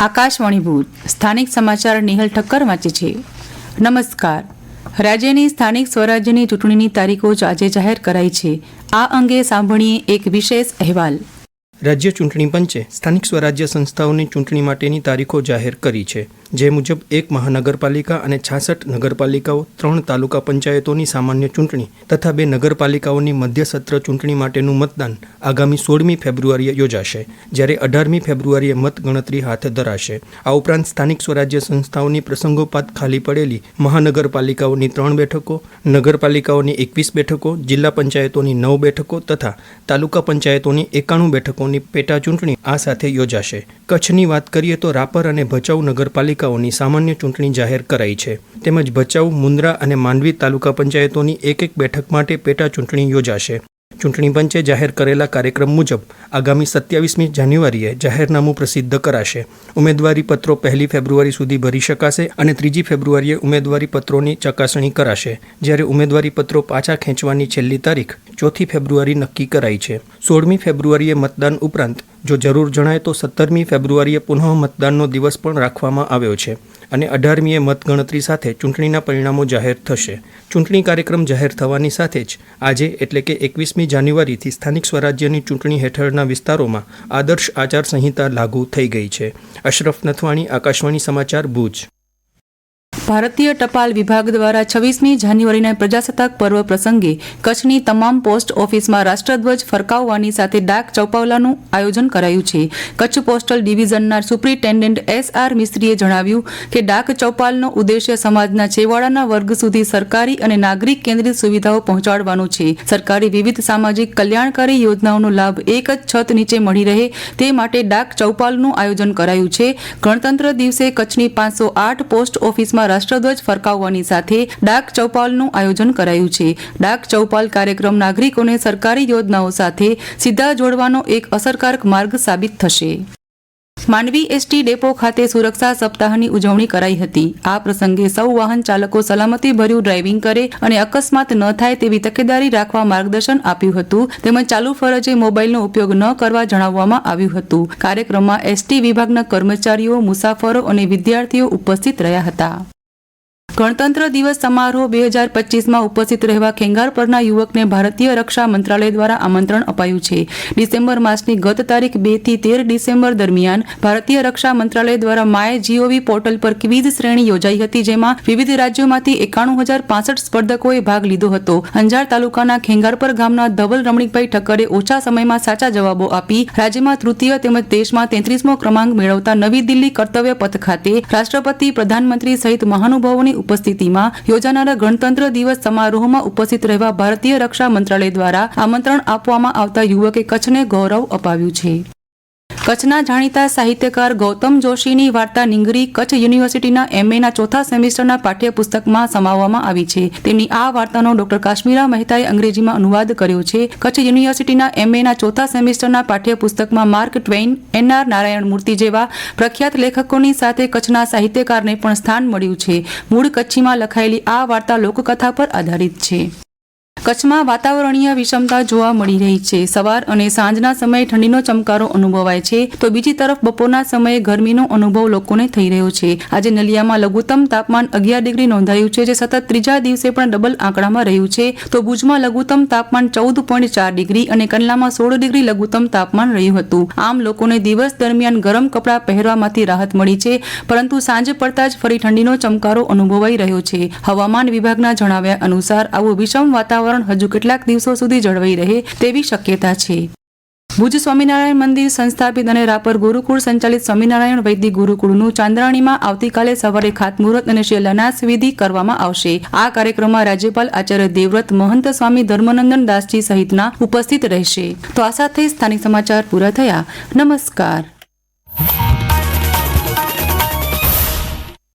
આકાશવાણી ભુજ. સ્થાનિક સમાચાર નિહલ ઠક્કર વાંચે છે. નમસ્કાર. રાજ્યની સ્થાનિક સ્વરાજ્યની ચૂંટણીની તારીખો જ આજે જાહેર કરાઈ છે. આ અંગે સાંભળીએ એક વિશેષ અહેવાલ. રાજ્ય ચૂંટણી પંચે સ્થાનિક સ્વરાજ્ય સંસ્થાઓની ચૂંટણી માટેની તારીખો જાહેર કરી છે. જે મુજબ એક મહાનગરપાલિકા અને છાસઠ નગરપાલિકાઓ, ત્રણ તાલુકા પંચાયતોની સામાન્ય ચૂંટણી તથા બે નગરપાલિકાઓની મધ્ય સત્ર ચૂંટણી માટેનું મતદાન આગામી સોળમી ફેબ્રુઆરીએ યોજાશે, જ્યારે અઢારમી ફેબ્રુઆરીએ મતગણતરી હાથ ધરાશે. આ ઉપરાંત સ્થાનિક સ્વરાજ્ય સંસ્થાઓની પ્રસંગોપાત ખાલી પડેલી મહાનગરપાલિકાઓની ત્રણ બેઠકો, નગરપાલિકાઓની એકવીસ બેઠકો, જિલ્લા પંચાયતોની નવ બેઠકો તથા તાલુકા પંચાયતોની એકાણું બેઠકોની પેટા ચૂંટણી આ સાથે યોજાશે. કચ્છની વાત કરીએ તો રાપર અને ભચાઉ નગરપાલિકાઓની સામાન્ય ચૂંટણી જાહેર કરાઈ છે. તેમજ ભચાઉ, મુન્દ્રા અને માંડવી તાલુકા પંચાયતોની એક એક બેઠક માટે પેટા ચૂંટણી યોજાશે. ચૂંટણી પંચે જાહેર કરેલા કાર્યક્રમ મુજબ આગામી સત્યાવીસમી જાન્યુઆરીએ જાહેરનામું પ્રસિદ્ધ કરાશે. ઉમેદવારી પત્રો પહેલી ફેબ્રુઆરી સુધી ભરી શકાશે અને ત્રીજી ફેબ્રુઆરીએ ઉમેદવારી પત્રોની ચકાસણી કરાશે. જ્યારે ઉમેદવારી પત્રો પાછા ખેંચવાની છેલ્લી તારીખ ચોથી ફેબ્રુઆરી નક્કી કરાઈ છે. સોળમી ફેબ્રુઆરીએ મતદાન ઉપરાંત જો જરૂર જણાય તો સત્તરમી ફેબ્રુઆરીએ પુનઃ મતદાનનો દિવસ પણ રાખવામાં આવ્યો છે અને અઢારમીએ મતગણતરી સાથે ચૂંટણીના પરિણામો જાહેર થશે. ચૂંટણી કાર્યક્રમ જાહેર થવાની સાથે જ આજે એટલે કે એકવીસમી જાન્યુઆરીથી સ્થાનિક સ્વરાજ્યની ચૂંટણી હેઠળના વિસ્તારોમાં આદર્શ આચારસંહિતા લાગુ થઈ ગઈ છે. અશરફ નથવાણી, આકાશવાણી સમાચાર ભુજ. ભારતીય ટપાલ વિભાગ દ્વારા છવ્વીસમી જાન્યુઆરીના પ્રજાસત્તાક પર્વ પ્રસંગે કચ્છની તમામ પોસ્ટ ઓફિસમાં રાષ્ટ્રધ્વજ ફરકાવવાની સાથે ડાક ચૌપાલાનું આયોજન કરાયું છે. કચ્છ પોસ્ટલ ડિવિઝનના સુપ્રિન્ટેન્ડન્ટ એસ આર મિસ્ત્રીએ જણાવ્યું કે ડાક ચૌપાલનો ઉદ્દેશ્ય સમાજના છેવાડાના વર્ગ સુધી સરકારી અને નાગરિક કેન્દ્રિત સુવિધાઓ પહોંચાડવાનો છે. સરકારી વિવિધ સામાજિક કલ્યાણકારી યોજનાઓનો લાભ એક જ છત નીચે મળી રહે તે માટે ડાક ચૌપાલનું આયોજન કરાયું છે. ગણતંત્ર દિવસે કચ્છની પાંચસો આઠ પોસ્ટ ઓફિસમાં રાષ્ટ્રધ્વજ ફરકાવવાની સાથે ડાક ચૌપાલનું આયોજન કરાયું છે. ડાક ચૌપાલ કાર્યક્રમ નાગરિકોને સરકારી યોજનાઓ સાથે સીધા જોડવાનો એક અસરકારક માર્ગ સાબિત થશે. માંડવી એસટી ડેપો ખાતે સુરક્ષા સપ્તાહની ઉજવણી કરાઈ હતી. આ પ્રસંગે સૌ વાહન ચાલકો સલામતી ભર્યું ડ્રાઇવિંગ કરે અને અકસ્માત ન થાય તેવી તકેદારી રાખવા માર્ગદર્શન આપ્યું હતું. તેમજ ચાલુ ફરજે મોબાઈલનો ઉપયોગ ન કરવા જણાવવામાં આવ્યું હતું. કાર્યક્રમમાં એસટી વિભાગના કર્મચારીઓ, મુસાફરો અને વિદ્યાર્થીઓ ઉપસ્થિત રહ્યા હતા. ગણતંત્ર દિવસ સમારોહ બે હજાર પચીસમાં ઉપસ્થિત રહેવા ખેંગાર પરના યુવકને ભારતીય રક્ષા મંત્રાલય દ્વારા આમંત્રણ અપાયું છે. ડિસેમ્બર માસની ગત તારીખ બેથી તેર ડિસેમ્બર દરમિયાન ભારતીય રક્ષા મંત્રાલય દ્વારા my G O V portal પર ક્વિઝ શ્રેણી યોજાઈ હતી, જેમાં વિવિધ રાજ્યોમાંથી એકાણું હજાર પાસઠ સ્પર્ધકોએ ભાગ લીધો હતો. અંજાર તાલુકાના ખેંગારપર ગામના ધવલ રમણીકભાઈ ઠક્કરે ઓછા સમયમાં સાચા જવાબો આપી રાજ્યમાં તૃતીય તેમજ દેશમાં તેત્રીસમો ક્રમાંક મેળવતા નવી દિલ્હી કર્તવ્ય પથ ખાતે રાષ્ટ્રપતિ, પ્રધાનમંત્રી સહિત મહાનુભાવોની ઉપસ્થિતિમાં યોજાનારા ગણતંત્ર દિવસ સમારોહમાં ઉપસ્થિત રહેવા ભારતીય રક્ષા મંત્રાલય દ્વારા આમંત્રણ આપવામાં આવતા યુવકે કચ્છને ગૌરવ અપાવ્યું છે. કચ્છના જાણીતા સાહિત્યકાર ગૌતમ જોશીની વાર્તા નિંગરી કચ્છ યુનિવર્સિટીના એમએના ચોથા સેમિસ્ટરના પાઠ્યપુસ્તકમાં સમાવવામાં આવી છે. તેમની આ વાર્તાનો ડોક્ટર કાશ્મીરા મહેતાએ અંગ્રેજીમાં અનુવાદ કર્યો છે. કચ્છ યુનિવર્સિટીના એમએના ચોથા સેમિસ્ટરના પાઠ્યપુસ્તકમાં Mark Twain, NR Narayana Murthy જેવા પ્રખ્યાત લેખકોની સાથે કચ્છના સાહિત્યકારને પણ સ્થાન મળ્યું છે. મૂળ કચ્છીમાં લખાયેલી આ વાર્તા લોકકથા પર આધારિત છે. કચ્છમાં વાતાવરણીય વિષમતા જોવા મળી રહી છે. સવાર અને સાંજના સમયે ઠંડીનો ચમકારો અનુભવાય છે. તો બીજી તરફ બપોરના સમયે ગરમીનો અનુભવ લોકોને થઈ રહ્યો છે. આજે નલિયામાં લઘુત્તમ તાપમાન અગિયાર ડિગ્રી નોંધાયું છે, જે સતત ત્રીજા દિવસે પણ ડબલ આંકડામાં રહ્યું છે. તો ભુજમાં લઘુત્તમ તાપમાન ચૌદ પોઈન્ટ ચાર ડિગ્રી અને કંડલામાં સોળ ડિગ્રી લઘુત્તમ તાપમાન રહ્યું હતું. આમ લોકોને દિવસ દરમિયાન ગરમ કપડાં પહેરવામાંથી રાહત મળી છે. પરંતુ સાંજ પડતા જ ફરી ઠંડીનો ચમકારો અનુભવાઈ રહ્યો છે. હવામાન વિભાગના જણાવ્યા અનુસાર આવું વિષમ વાતાવરણ હજુ કેટલાક દિવસો સુધી જળવાઈ રહે તેવી શક્યતા છે. ભુજ સ્વામિનારાયણ મંદિર સંસ્થાપિત અને રાપર ગુરુકુળ સંચાલિત સ્વામિનારાયણ વૈદિક ગુરુકુળનું ચાંદ્રાણીમાં આવતીકાલે સવારે ખાતમુહૂર્ત અને શિલાન્યાસ વિધિ કરવામાં આવશે. આ કાર્યક્રમમાં રાજ્યપાલ આચાર્ય દેવવ્રત, મહંત સ્વામી ધર્મનંદન દાસજી સહિતના ઉપસ્થિત રહેશે. તો આ સાથે સ્થાનિક સમાચાર પૂરા થયા. નમસ્કાર.